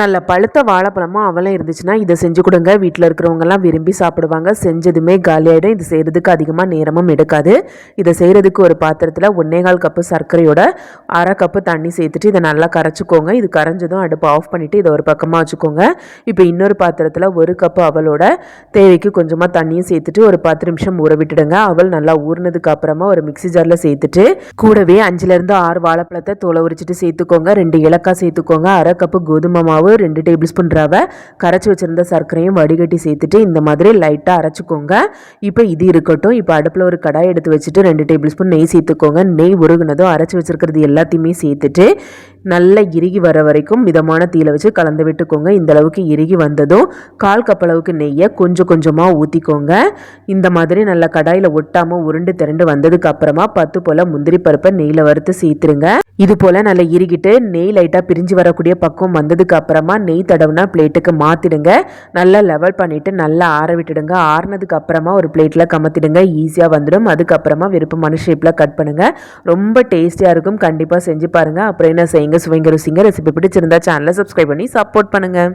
நல்ல பழுத்த வாழைப்பழமும் அவலம் இருந்துச்சுன்னா இதை செஞ்சு கொடுங்க. வீட்டில் இருக்கிறவங்கெல்லாம் விரும்பி சாப்பிடுவாங்க. செஞ்சதுமே காலியாகிடும் இது செய்கிறதுக்கு அதிகமாக நேரமும் எடுக்காது. இதை செய்கிறதுக்கு ஒரு பாத்திரத்தில் ஒன்னேகால் கப்பு சர்க்கரையோட அரை கப்பு தண்ணி சேர்த்துட்டு இதை நல்லா கரைச்சிக்கோங்க. இது கரைஞ்சதும் அடுப்பு ஆஃப் பண்ணிவிட்டு இதை ஒரு பக்கமாக வச்சுக்கோங்க. இப்போ இன்னொரு பாத்திரத்தில் ஒரு கப்பு அவளோட தேவைக்கு கொஞ்சமாக தண்ணியும் சேர்த்துட்டு ஒரு பத்து நிமிஷம் ஊற விட்டுடுங்க. அவள் நல்லா ஊறினதுக்கு அப்புறமா ஒரு மிக்சி ஜாரில் சேர்த்துட்டு கூடவே அஞ்சுலேருந்து ஆறு வாழைப்பழத்தை தோலை உரிச்சிட்டு சேர்த்துக்கோங்க. ரெண்டு இலக்காய் சேர்த்துக்கோங்க. அரை கப்பு கோதுமை மாவு மாவு ரெண்டு டேபிள் ஸ்பூன் ரவை கரைச்சி வச்சுருந்த சர்க்கரையும் வடிகட்டி சேர்த்துட்டு இந்த மாதிரி லைட்டாக அரைச்சிக்கோங்க. இப்போ இது இருக்கட்டும். இப்போ அடுப்பில் ஒரு கடாய் எடுத்து வச்சுட்டு ரெண்டு டேபிள் ஸ்பூன் நெய் சேர்த்துக்கோங்க. நெய் உருகுனதும் அரைச்சி வச்சுருக்கிறது எல்லாத்தையுமே சேர்த்துட்டு நல்லா இறுகி வர வரைக்கும் மிதமான தீயில வச்சு கலந்து விட்டுக்கோங்க. இந்த அளவுக்கு இறுகி வந்ததும் கால் கப்பளவுக்கு நெய்யை கொஞ்சம் கொஞ்சமாக ஊற்றிக்கோங்க இந்த மாதிரி நல்லா கடாயில் ஒட்டாமல் உருண்டு திரண்டு வந்ததுக்கு அப்புறமா பத்து போல் முந்திரி பருப்பை நெய்யில் வறுத்து சேர்த்துருங்க. இது போல் நல்லா இறுகிட்டு நெய் லைட்டாக பிரிஞ்சு வரக்கூடிய பக்கம் வந்ததுக்கு அப்புறமா நெய் தடவுனா பிளேட்டுக்கு மாற்றிடுங்க நல்லா லெவல் பண்ணிவிட்டு நல்லா ஆற விட்டுடுங்க. ஆறினதுக்கு அப்புறமா ஒரு பிளேட்டில் கமத்திடுங்க. ஈஸியாக வந்துடும். அதுக்கப்புறமா விருப்பமான ஷேப்பில் கட் பண்ணுங்கள் ரொம்ப டேஸ்டியாக இருக்கும். கண்டிப்பாக செஞ்சு பாருங்கள் அப்புறம் என்ன செய்யுங்க? சுவைங்க ருசிங்க ரெசிபி பிடிச்சிருந்தா சேனலை சப்ஸ்கிரைப் பண்ணி சப்போர்ட் பண்ணுங்கள்